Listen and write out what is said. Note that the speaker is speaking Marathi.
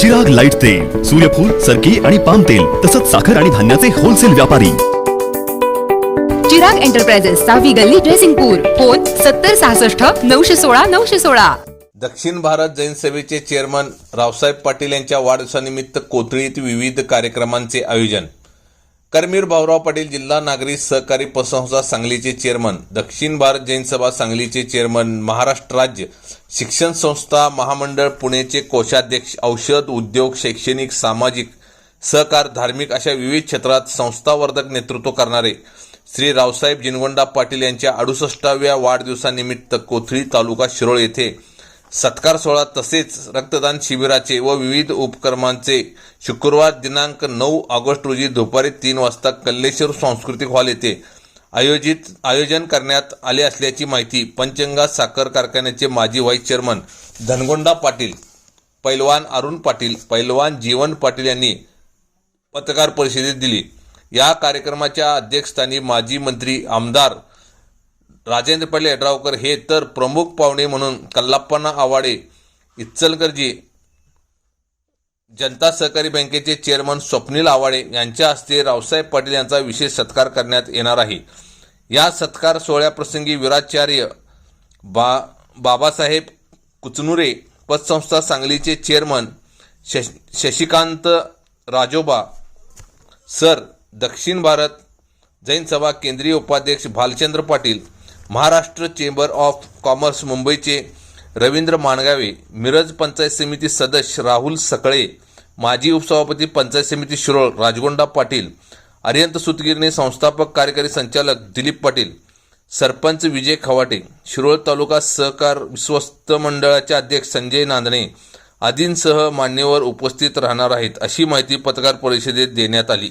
चिराग लाइट तेल सूर्यफूल सरकी आणि पाम तेल तसंच साखर आणि धान्याचे होलसेल व्यापारी. चिराग एंटरप्राइजेस सावी गल्ली ड्रेसिंगपूर फोन सत्तर सहासष्ट नऊशे सोळा नऊशे सोळा. दक्षिण भारत जैन सेवेचे चेअरमन रावसाहेब पाटील यांच्या वाढदिवसानिमित्त कोथळीत विविध कार्यक्रमांचे आयोजन. करमीर भाऊराव पाटील जिल्हा नागरी सहकारी पतसंस्था सांगलीचे चेअरमन दक्षिण भारत जैन सभा सांगलीचे चेअरमन महाराष्ट्र राज्य शिक्षण संस्था महामंडळ पुणेचे कोषाध्यक्ष औषध उद्योग शैक्षणिक सामाजिक सहकार धार्मिक अशा विविध क्षेत्रात संस्थावर्धक नेतृत्व करणारे श्री रावसाहेब जिनगोंडा पाटील यांच्या अडुसष्टाव्या वाढदिवसानिमित्त कोथळी तालुका शिरोळ येथे सत्कार सोहळा तसेच रक्तदान शिबिराचे व विविध उपक्रमांचे शुक्रवार दिनांक नऊ ऑगस्ट रोजी दुपारी तीन वाजता कल्लेश्वर सांस्कृतिक हॉल येथे आयोजित आयोजन करण्यात आले असल्याची माहिती पंचंगा साखर कारखान्याचे माजी व्हाईस चेअरमन धनगोंडा पाटील पैलवान अरुण पाटील पैलवान जीवन पाटील यांनी पत्रकार परिषदेत दिली. या कार्यक्रमाच्या अध्यक्षस्थानी माजी मंत्री आमदार राजेंद्र पाटील यड्रावकर हे तर प्रमुख पाहुणे म्हणून कल्लाप्पाना आवाडे इचलकरजी जनता सहकारी बँकेचे चेअरमन स्वप्नील आवाडे यांच्या हस्ते रावसाहेब पाटील यांचा विशेष सत्कार करण्यात येणार आहे. या सत्कार सोहळ्याप्रसंगी विराचार्य बा बाबासाहेब कुचनुरे पतसंस्था सांगलीचे चेअरमन शश शशिकांत राजोबा सर दक्षिण भारत जैन सभा केंद्रीय उपाध्यक्ष Bhalchandra Patil Maharashtra chamber of commerce मुंबईचे रवींद्र माणगावे मिरज पंचायत समिती सदस्य राहुल सकळे माजी उपसभापती पंचायत समिती शिरोळ राजगोंडा पाटील अरियंत सुतगिरणी संस्थापक कार्यकारी संचालक दिलीप पाटील सरपंच विजय खवाटे शिरोळ तालुका सहकार विश्वस्त मंडळाचे अध्यक्ष संजय नांदणे आदींसह मान्यवर उपस्थित राहणार आहेत अशी माहिती पत्रकार परिषदेत देण्यात आली.